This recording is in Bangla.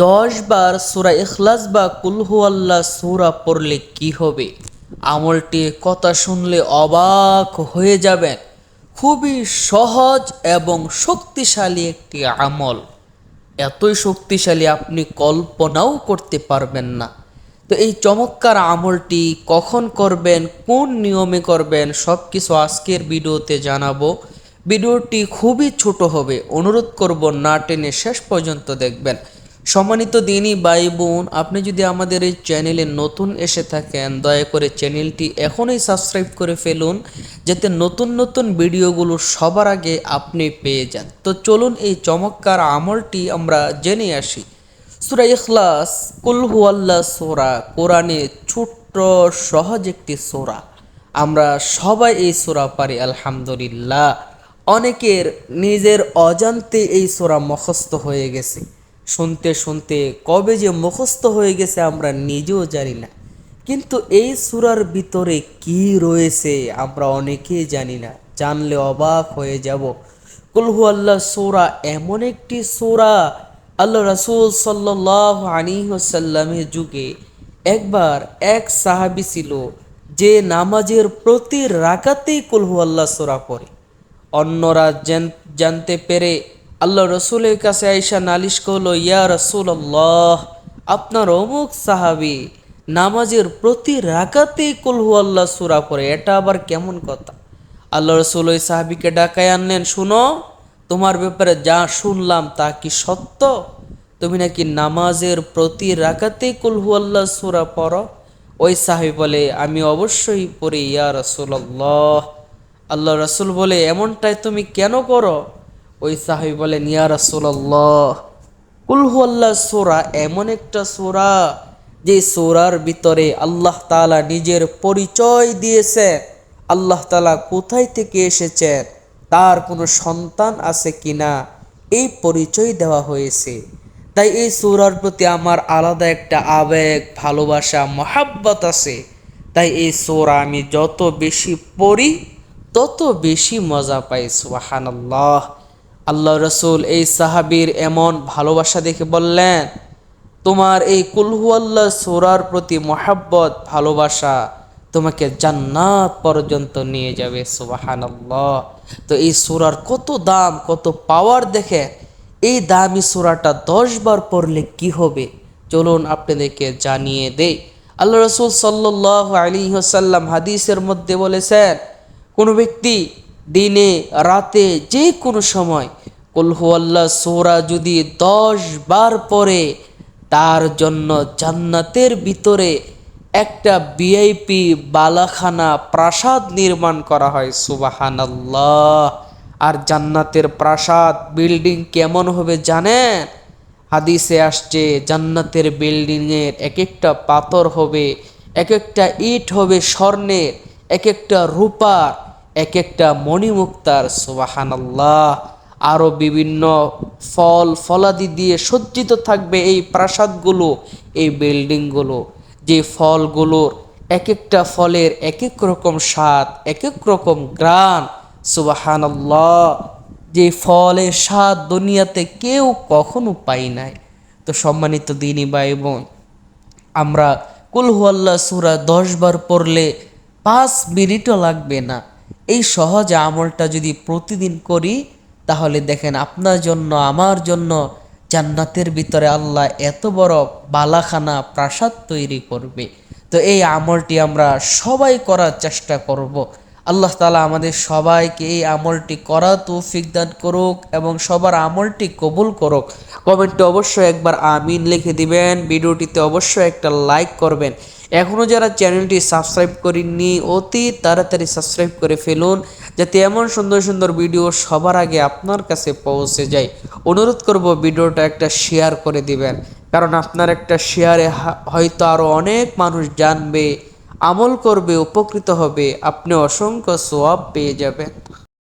দশ বার সুরা ইখলাস বা কুলহু আল্লাহ সুরা পড়লে কি হবে? আমলটি কথা শুনলে অবাক হয়ে যাবেন। খুবই সহজ এবং শক্তিশালী একটি আমল। এতই শক্তিশালী আপনি কল্পনাও করতে পারবেন না। তো এই চমৎকার আমলটি কখন করবেন, কোন নিয়মে করবেন সব কিছু আজকের ভিডিওতে জানাব। ভিডিওটি খুবই ছোট হবে, অনুরোধ করব না টেনে শেষ পর্যন্ত দেখবেন। সম্মানিত দিনই ভাই বোন, আপনি যদি আমাদের এই চ্যানেলে নতুন এসে থাকেন, দয়া করে চ্যানেলটি এখনই সাবস্ক্রাইব করে ফেলুন, যাতে নতুন নতুন ভিডিওগুলো সবার আগে আপনি পেয়ে যান। তো চলুন এই চমৎকার আমলটি আমরা জেনে আসি। সুরা ইখলাস কুলহু আল্লাহ সোরা, কোরআনে ছোট্ট, সহজ একটি সোরা। আমরা সবাই এই সোরা পারি, আলহামদুলিল্লাহ। অনেকের নিজের অজান্তে এই সোরা মুখস্থ হয়ে গেছে। শুনতে শুনতে কবে যে মুখস্থ হয়ে গেছে আমরা নিজেও জানি না। কিন্তু এই সুরার ভিতরে কি রয়েছে আমরা অনেকেই জানি না। জানলে অবাক হয়ে যাব। কুলহু আল্লাহ সোরা এমন একটি সোরা আল্লাহ রাসুল সাল্লাহ আনিহসাল্লামের যুগে একবার এক সাহাবি ছিল যে নামাজের প্রতি রাকাতেই কুলহু আল্লাহ সোরা পড়ে। অন্যরা জানতে পেরে আল্লাহ রসুলের কাছে আইসা নালিশ করল, ইয়া রসুল আল্লাহ আপনার অমুক সাহাবি নামাজের প্রতি রাকাতেই কুলহু আল্লাহ সুরা পড়ে, এটা আবার কেমন কথা? আল্লাহ রসুল ওই সাহাবিকে ডাকায় আনলেন, শুনো, তোমার ব্যাপারে যা শুনলাম তা কি সত্য? তুমি নাকি নামাজের প্রতি রাকাতেই কুলহু আল্লাহ সুরা পড়ো? ওই সাহাবি বলে, আমি অবশ্যই পড়ি, ইয়া রসুল্লাহ আল্লাহ রসুল বলে, এমনটাই তুমি কেন করো ওই সাহাবি বলেন ইয়া রসুল্লাহ কুলহু আল্লাহ সোরা। এমন একটা সোরা যে সোরার ভিতরে আল্লাহ তাআলা নিজের পরিচয় দিয়েছে। আল্লাহ তালা কোথায় থেকে এসেছেন? তার কোনো সন্তান আছে কিনা? এই পরিচয় দেওয়া হয়েছে। তাই এই সূরার প্রতি আমার আলাদা একটা আবেগ, ভালোবাসা, মহাব্বত আছে। তাই এই সূরা আমি যত বেশি পড়ি, তত বেশি মজা পাই, সুবহানাল্লাহ। আল্লাহ রসুল এই সাহাবীর এমন ভালোবাসা দেখে বললেন, তোমার এই কুলহু আল্লাহ সূরার প্রতি মহাব্বত, ভালোবাসা তোমাকে জান্নাত পর্যন্ত নিয়ে যাবে, সুবহানাল্লাহ। তো এই সূরার কত দাম, কত পাওয়ার দেখে এই দামি সূরাটা দশ বার পড়লে কি হবে? চলুন আপনাদেরকে জানিয়ে দেই। আল্লাহ রসুল সাল্লাহ আলী হাদিসের মধ্যে বলেছেন, কোনো ব্যক্তি দিনে, রাতে যে কোনো সময়। আল্লাহ সূরা যদি দশ বার পড়ে, তার জন্য জান্নাতের ভিতরে একটা ভিআইপি বালাখানা প্রাসাদ নির্মাণ করা হয়। সুবাহানাল্লাহ। আর জান্নাতের প্রাসাদ, বিল্ডিং কেমন হবে জানেন? হাদিসে আসছে, জান্নাতের বিল্ডিংয়ের এক একটা পাথর হবে এক একটা ইট হবে স্বর্ণের এক একটা রূপার। এক একটা মণিমুক্তার, সুবাহানাল্লাহ। আরও বিভিন্ন ফল, ফলাদি দিয়ে সজ্জিত থাকবে এই প্রাসাদগুলো, এই বিল্ডিংগুলো। যে ফলগুলোর এক একটা ফলের এক এক রকম স্বাদ এক এক রকম গ্রান, সুবাহানাল্লাহ। যে ফলের স্বাদ দুনিয়াতে কেউ কখনো পাই নাই। তো সম্মানিত দিনী ভাই বোন আমরা কুলহু আল্লাহ সুরা দশ বার পড়লে পাঁচ মিনিটও লাগবে না। এই সহজ আমলটা যদি প্রতিদিন করি, তাহলে দেখেন আপনার জন্য, আমার জন্য জান্নাতের ভিতরে আল্লাহ এত বড় বালাখানা প্রাসাদ তৈরি করবে। তো এই আমলটি আমরা সবাই করার চেষ্টা করব। আল্লাহ তালা আমাদের সবাইকে এই আমলটি করা তৌফিক দান করুক এবং সবার আমলটি কবুল করুক। কমেন্টে অবশ্যই একবার আমিন লিখে দিবেন। ভিডিওটিতে অবশ্যই একটা লাইক করবেন। এখনও যারা চ্যানেলটি সাবস্ক্রাইব করেননি, অতি তাড়াতাড়ি সাবস্ক্রাইব করে ফেলুন, যাতে এমন সুন্দর সুন্দর ভিডিও সবার আগে আপনার কাছে পৌঁছে যায়। অনুরোধ করব ভিডিওটা একটা শেয়ার করে দিবেন, কারণ আপনার একটা শেয়ারে হয়তো আরও অনেক মানুষ জানবে, আমল করবে, উপকৃত হবে, আপনি অসংখ্য সোয়াব পেয়ে যাবেন।